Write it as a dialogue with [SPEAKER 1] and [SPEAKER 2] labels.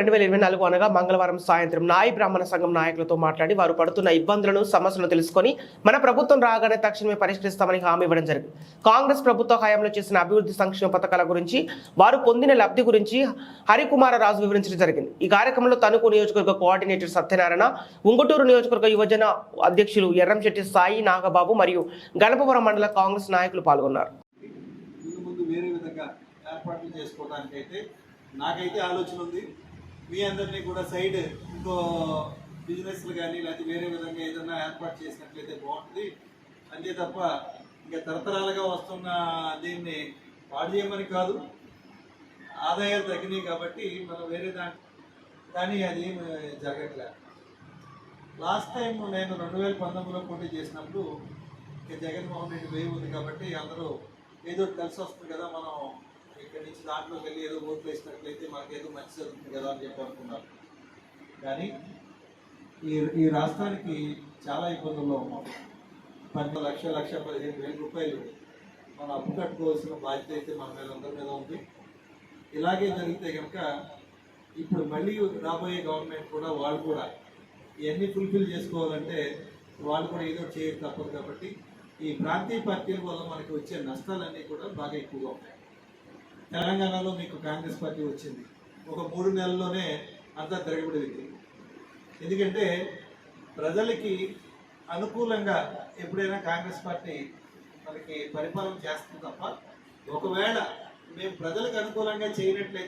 [SPEAKER 1] రెండు వేల ఇరవై నాలుగు అనగా మంగళవారం సాయంత్రం నాయి బ్రాహ్మణ సంఘం నాయకులతో మాట్లాడి వారు పడుతున్న ఇబ్బందులను సమస్యలను తెలుసుకొని మన ప్రభుత్వం రాగానే తక్షణమే పరిష్కరిస్తామని హామీ ఇవ్వడం జరిగింది. కాంగ్రెస్ ప్రభుత్వ హయాంలో చేసిన అభివృద్ధి సంక్షేమ పథకాల గురించి వారు పొందిన లబ్ధి గురించి హరికుమార రాజు వివరించడం జరిగింది. ఈ కార్యక్రమంలో తణుకు నియోజకవర్గ కోఆర్డినేటర్ సత్యనారాయణ ఉంగుటూరు నియోజకవర్గ యువజన అధ్యక్షులు ఎర్రంశెట్టి సాయి నాగబాబు మరియు గణపవరం మండల కాంగ్రెస్ నాయకులు పాల్గొన్నారు.
[SPEAKER 2] ఏర్పాట్లు నాకైతే ఆలోచన ఉంది. మీ అందరినీ కూడా సైడ్ ఇంకో బిజినెస్లు కానీ లేకపోతే వేరే విధంగా ఏదైనా ఏర్పాటు చేసినట్లయితే బాగుంటుంది. అంతే తప్ప ఇంకా తరతరాలుగా వస్తున్న దీన్ని పాడు చేయమని కాదు ఆదాయాలు తగ్గినాయి కాబట్టి మనం వేరే దాంట్లో కానీ అది ఏం జరగట్లే. లాస్ట్ టైం నేను రెండు వేల పంతొమ్మిదిలో పోటీ చేసినప్పుడు ఇక జగన్మోహన్ రెడ్డి వేయి ఉంది కాబట్టి అందరూ ఏదో కలిసి వస్తుంది కదా మనం ఇక్కడి నుంచి దాంట్లోకి వెళ్ళి ఏదో ఓట్లు వేసినట్లయితే మనకి ఏదో మంచి జరుగుతుంది కదా అని చెప్పి అనుకున్నారు. కానీ ఈ ఈ రాష్ట్రానికి చాలా ఇబ్బందుల్లో ఉన్నాం పది లక్ష లక్ష పదిహేను వేల రూపాయలు మనం అప్పు కట్టుకోవాల్సిన బాధ్యత అయితే మన మీద అందరి మీద ఉంది. ఇలాగే జరిగితే కనుక ఇప్పుడు మళ్ళీ రాబోయే గవర్నమెంట్ కూడా వాళ్ళు కూడా ఇవన్నీ ఫుల్ఫిల్ చేసుకోవాలంటే వాళ్ళు కూడా ఏదో చేయక తప్పదు కాబట్టి ఈ ప్రాంతీయ పార్టీల వల్ల మనకి వచ్చే నష్టాలన్నీ కూడా బాగా ఎక్కువగా ఉంటాయి. తెలంగాణలో మీకు కాంగ్రెస్ పార్టీ వచ్చింది. ఒక మూడు నెలల్లోనే అంతా తిరగబడింది. ఎందుకంటే ప్రజలకి అనుకూలంగా ఎప్పుడైనా కాంగ్రెస్ పార్టీ మనకి పరిపాలన చేస్తుంది తప్ప ఒకవేళ మేము ప్రజలకు అనుకూలంగా చేయనట్లయితే